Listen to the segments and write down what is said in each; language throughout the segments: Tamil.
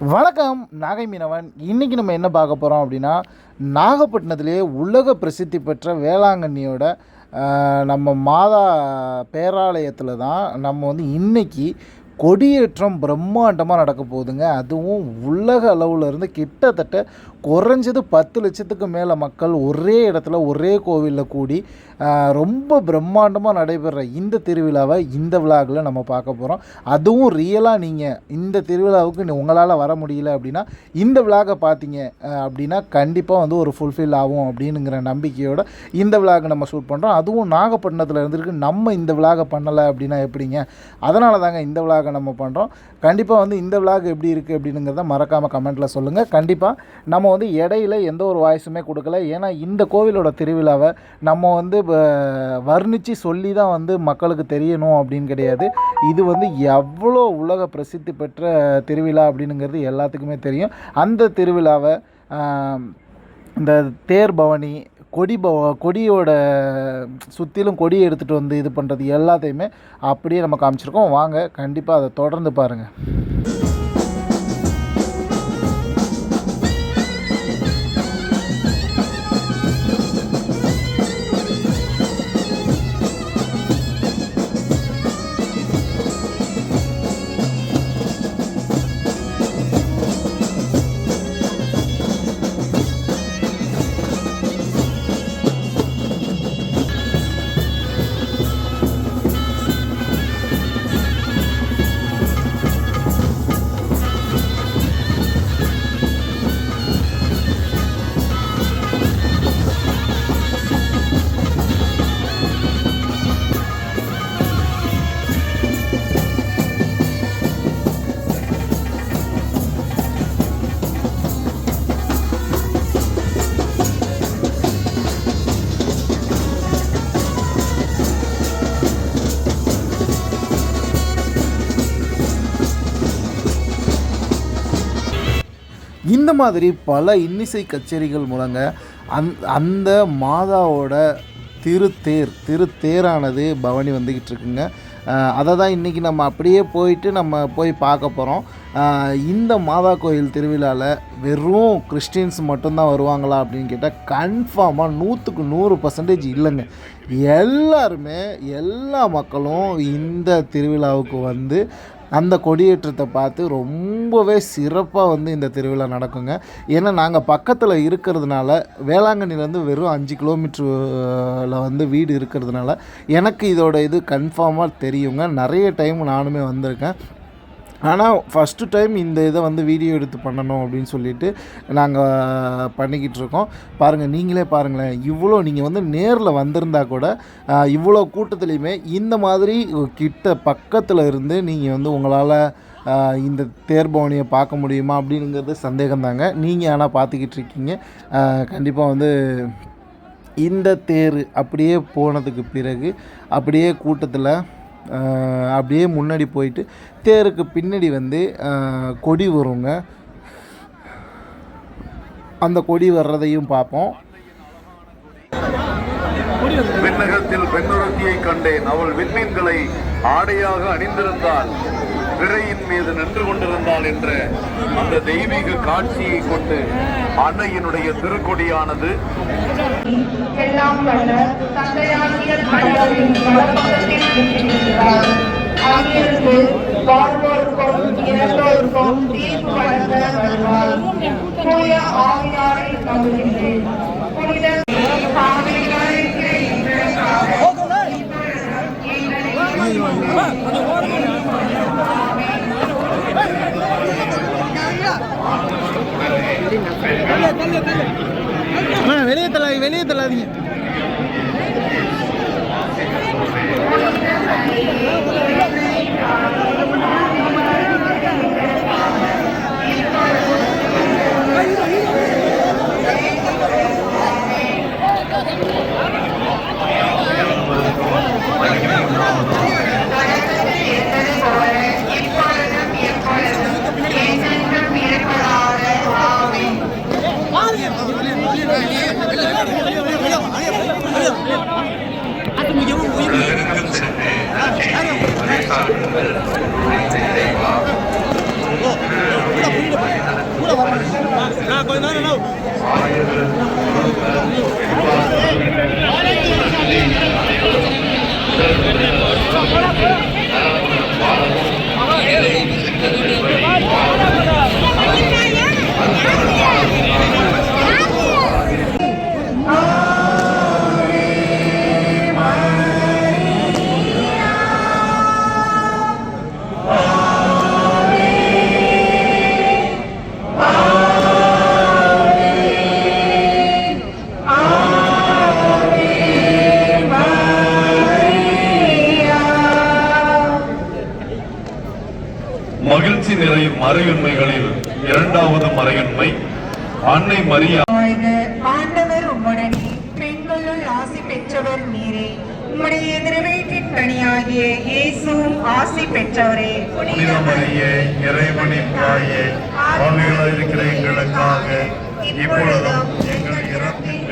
வணக்கம் நாகை மீனவன். இன்றைக்கி நம்ம என்ன பார்க்க போகிறோம் அப்படின்னா நாகப்பட்டினத்திலே உலக பிரசித்தி பெற்ற வேளாங்கண்ணியோட நம்ம மாதா பேராலயத்தில் தான் நம்ம வந்து இன்னைக்கு கொடியேற்றம் பிரம்மாண்டமாக நடக்க போகுதுங்க. அதுவும் உலக அளவில் இருந்து கிட்டத்தட்ட குறைஞ்சது பத்து லட்சத்துக்கு மேலே மக்கள் ஒரே இடத்துல ஒரே கோவிலில் கூடி ரொம்ப பிரம்மாண்டமாக நடைபெற இந்த திருவிழாவை இந்த விழாவில் நம்ம பார்க்க போகிறோம் அதுவும் ரியலாக நீங்கள் இந்த திருவிழாவுக்கு உங்களால் வர முடியல அப்படின்னா இந்த விழாவை பார்த்தீங்க அப்படின்னா கண்டிப்பாக வந்து ஒரு ஃபுல்ஃபில் ஆகும் அப்படின்னுங்கிற நம்பிக்கையோட இந்த விழாவை நம்ம ஷூட் பண்ணுறோம் அதுவும் நாகப்பட்டினத்தில் இருந்திருக்கு நம்ம இந்த விழாவை பண்ணலை அப்படின்னா எப்படிங்க? அதனால தாங்க இந்த விழாவை நம்ம பண்ணுறோம் கண்டிப்பாக வந்து இந்த விளாக் எப்படி இருக்குது அப்படிங்கிறத மறக்காமல் கமெண்ட்டில் சொல்லுங்கள் கண்டிப்பாக நம்ம வந்து இடையில எந்த ஒரு வாய்ஸுமே கொடுக்கல. ஏன்னா இந்த கோவிலோட திருவிழாவை நம்ம வந்து வ- வர்ணித்து சொல்லி தான் வந்து மக்களுக்கு தெரியணும் அப்படின்னு கிடையாது. இது வந்து எவ்வளோ உலக பிரசித்தி பெற்ற திருவிழா அப்படின்னுங்கிறது எல்லாத்துக்குமே தெரியும். அந்த திருவிழாவை இந்த தேர் பவனி கொடி பவ கொடியோட சுற்றிலும் கொடி எடுத்துகிட்டு வந்து இது பண்ணுறது எல்லாத்தையுமே அப்படியே நம்ம காமிச்சிருக்கோம். வாங்க கண்டிப்பாக அதை தொடர்ந்து பாருங்கள் இந்த மாதிரி பல இன்னிசை கச்சேரிகள் மூலங்க அந் அந்த மாதாவோட திருத்தேர் திருத்தேரானது பவனி வந்துக்கிட்டு இருக்குங்க. அதை தான் இன்றைக்கி நம்ம அப்படியே போயிட்டு நம்ம போய் பார்க்க போகிறோம் இந்த மாதா கோயில் திருவிழாவில் வெறும் கிறிஸ்டின்ஸ் மட்டும்தான் வருவாங்களா அப்படின்னு கேட்டால் கன்ஃபார்மாக நூற்றுக்கு நூறு பர்சன்டேஜ் இல்லைங்க. எல்லாருமே எல்லா மக்களும் இந்த திருவிழாவுக்கு வந்து அந்த கொடியேற்றத்தை பார்த்து ரொம்பவே சிறப்பாக வந்து இந்த திருவிழா நடக்குங்க. ஏன்னா நாங்கள் பக்கத்தில் இருக்கிறதுனால வேளாங்கண்ணிலேருந்து வெறும் அஞ்சு கிலோமீட்டரில் வந்து வீடு இருக்கிறதுனால எனக்கு இதோட இது கன்ஃபார்மாக தெரியுங்க. நிறைய டைம் நானுமே வந்திருக்கேன். ஆனால் ஃபஸ்ட்டு டைம் இந்த இதை வந்து வீடியோ எடுத்து பண்ணணும் அப்படின்னு சொல்லிட்டு நாங்கள் பண்ணிக்கிட்டு இருக்கோம். பாருங்கள் நீங்களே பாருங்களேன். இவ்வளோ நீங்கள் வந்து நேரில் வந்திருந்தா கூட இவ்வளோ கூட்டத்துலேயுமே இந்த மாதிரி கிட்ட பக்கத்தில் இருந்து நீங்கள் வந்து உங்களால் இந்த தேர்பவனியை பார்க்க முடியுமா அப்படிங்கிறது சந்தேகம்தாங்க. நீங்கள் ஆனால் பார்த்துக்கிட்டு இருக்கீங்க. கண்டிப்பாக வந்து இந்த தேர் அப்படியே போனதுக்கு பிறகு அப்படியே கூட்டத்தில் அப்படியே முன்னாடி போயிட்டு தேருக்கு பின்னாடி வந்து கொடி வருங்க. அந்த கொடி வர்றதையும் பார்ப்போம். விண்ணகத்தில் பெண்ணுரத்தியை கண்டேன். அவள் விண்மீன்களை ஆடையாக அணிந்திருந்தாள். பிறையின் மீது நின்று கொண்டிருந்தாள் என்ற அந்த தெய்வீக காட்சியை கொண்டு அன்னையினுடைய திருக்கொடியானது எல்லாம் வல்ல தந்தையாகிய கடவுளின் வலப்பக்கத்தில் இருக்கிறார். அங்கிருந்து வாழ்வோருக்கும் இறந்தோருக்கும் தீர்ப்பு வழங்க வருவார். தூய ஆவியாரை நம்புகின்றேன். மறைகளில் இரண்டாவது மறையின்மை அன்னை மரியா ஆண்டவர் உம்முடனே. பெண்களுள் ஆசி பெற்றவர் நீரே. உம்முடைய திருவயிற்றின் கனியாகிய இயேசுவும் ஆசி பெற்றவரே. புனித மரியே இறைவனின் தாயே இருக்கிற எங்களுக்காக இப்பொழுதும் எங்கள் இறப்பின்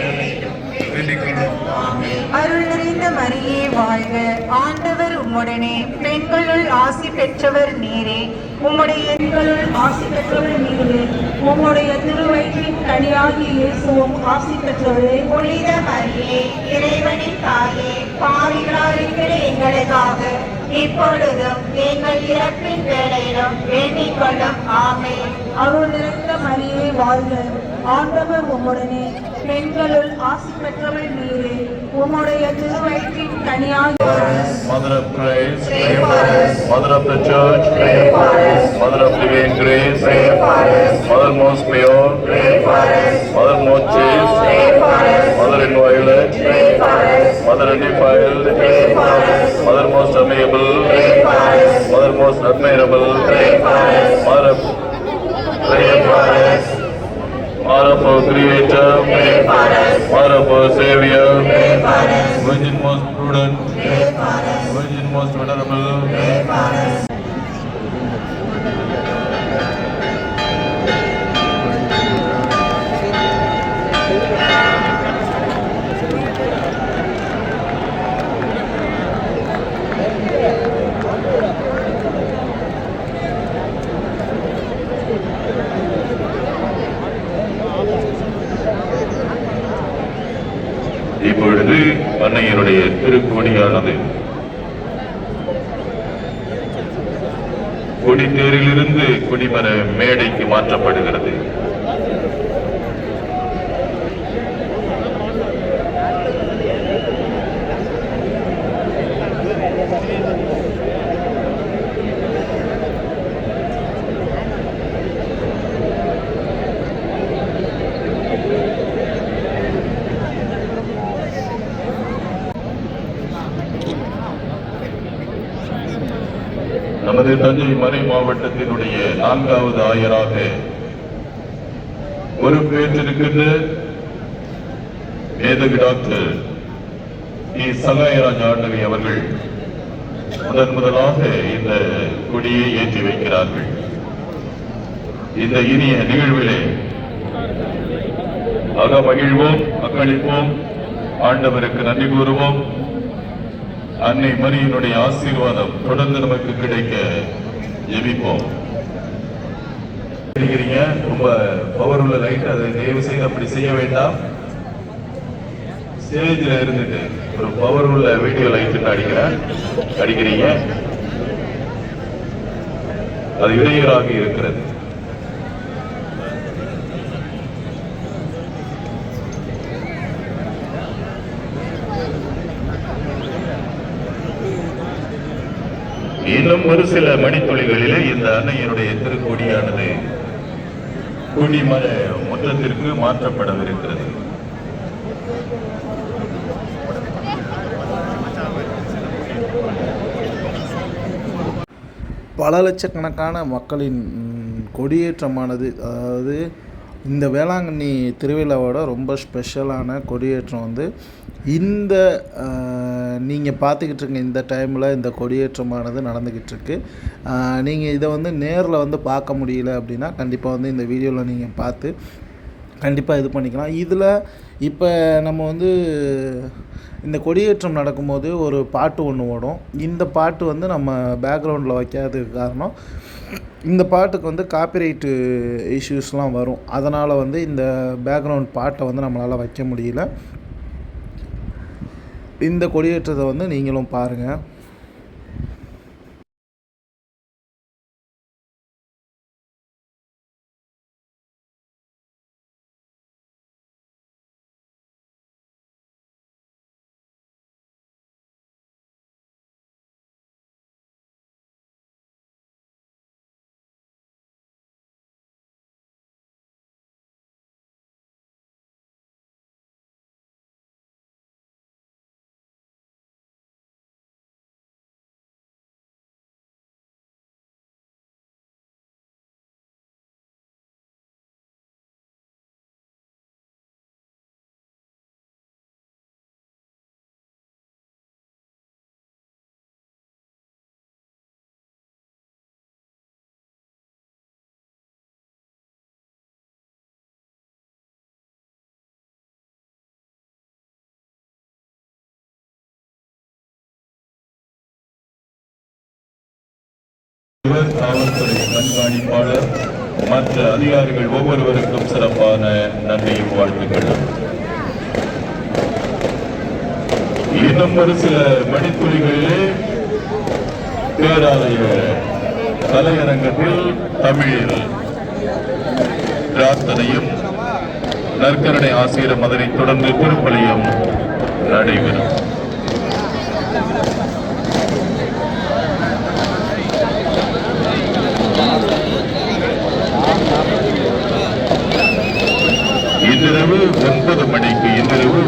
ஆமென். அருள் நிறைந்த மரியே வாழ்க. ஆண்டவர் உம்முடனே பெண்களுள் ஆசி பெற்றவர் நீரே. உம்முடைய பெண்களுள் ஆசி பெற்றவர் நீரே. உம்முடைய திருவயிற்றின் கனியாகி இயேசுவும் ஆசி பெற்றவரே. புனித மரியே இறைவனின் தாயே பாவிகளாயிருக்கிற எங்களுக்காக இப்பொழுதும் எங்கள் இறப்பின் வேலையிலும் வேண்டிக் கொள்ளும் ஆமே அருள் நிறைந்த மரியே வாழ்க. ஆண்டவர் உம்முடனே. பெண்களுள் ஆசி பெற்றவள் நீரே உம்முடைய திருவயிற்றின் கனியாகிய Mother of Christ, pray for us. Mother of the Church, pray for us. Mother of Divine Grace, pray for us. Mother most pure, pray for us. Mother most chaste, pray for us. Mother inviolate, pray for us. Mother undefiled, pray for us. Mother most amiable, pray for us. Mother most admirable, pray for us. Mother of, pray for us. Our Creator, pray for Savior, for. Virgin most prudent, for. Virgin most venerable, என்னுடைய திருக்கோடியானது கொடித்தேரிலிருந்து கொடிமர மேடைக்கு மாற்றப்படுகிறது. நமது தஞ்சை மறை மாவட்டத்தினுடைய நான்காவது ஆயராக பொறுப்பேற்றிருக்கின்ற மேதகு டாக்டர் இ சகாயராஜ் ஆண்டவி அவர்கள் முதன் முதலாக இந்த கொடியை ஏற்றி வைக்கிறார்கள். இந்த இனிய நிகழ்விலே அகமகிழ்வோம் அக்களிப்போம் ஆண்டவருக்கு நன்றி கூறுவோம். அன்னை மரியனுடைய ஆசீர்வாதம் தொடர்ந்து நமக்கு கிடைக்க ஜெபிப்போம். ரொம்ப பவர் உள்ள லைட் அதை தயவு செய்து அப்படி செய்ய வேண்டாம். ஸ்டேஜில் இருந்துட்டு ஒரு பவர் உள்ள வீடியோ லைட் அடிக்கிறேன் அடிக்கிறீங்க. அது இடையூறாக இருக்கிறது. இன்னும் ஒரு சில மணித்துளிகளிலே இந்த அன்னையினுடைய திருக்கொடியானது கொடிமர மொத்தத்திற்கு மாற்றப்படவிருக்கிறது. பல லட்சக்கணக்கான மக்களின் கொடியேற்றமானது அதாவது இந்த வேளாங்கண்ணி திருவிழாவோட ரொம்ப ஸ்பெஷலான கொடியேற்றம் வந்து இந்த நீங்கள் பார்த்துக்கிட்டு இருக்க இந்த டைமில் இந்த கொடியேற்றமானது நடந்துக்கிட்டு இருக்கு நீங்கள் இதை வந்து நேரில் வந்து பார்க்க முடியல அப்படின்னா கண்டிப்பாக வந்து இந்த வீடியோவில் நீங்கள் பார்த்து கண்டிப்பாக இது பண்ணிக்கலாம். இதில் இப்போ நம்ம வந்து இந்த கொடியேற்றம் நடக்கும்போது ஒரு பாட்டு ஒன்று ஓடும். இந்த பாட்டு வந்து நம்ம பேக்ரவுண்டில் வைக்காததுக்கு காரணம் இந்த பாட்டுக்கு வந்து காப்பிரைட்டு இஷ்யூஸ்லாம் வரும். அதனால் வந்து இந்த பேக்ரவுண்ட் பாட்டை வந்து நம்மளால் வைக்க முடியல. இந்த கொடியேற்றத்தை வந்து நீங்களும் பாருங்கள் தலைவர் காவல்துறை கண்காணிப்பாளர் மற்ற அதிகாரிகள் ஒவ்வொருவருக்கும் சிறப்பான நன்மையும் வாழ்த்துக்கள் இன்னும் ஒரு சில மணித்துளிகளிலே பேராலய தலையரங்கத்தில் தமிழில் பிரார்த்தனையும் நற்கருணை ஆசிரியர் அதனைத் தொடர்ந்து திருப்பலியும் நடைபெறும். இன்றிரவு ஒன்பது மணிக்கு இன்றிரவு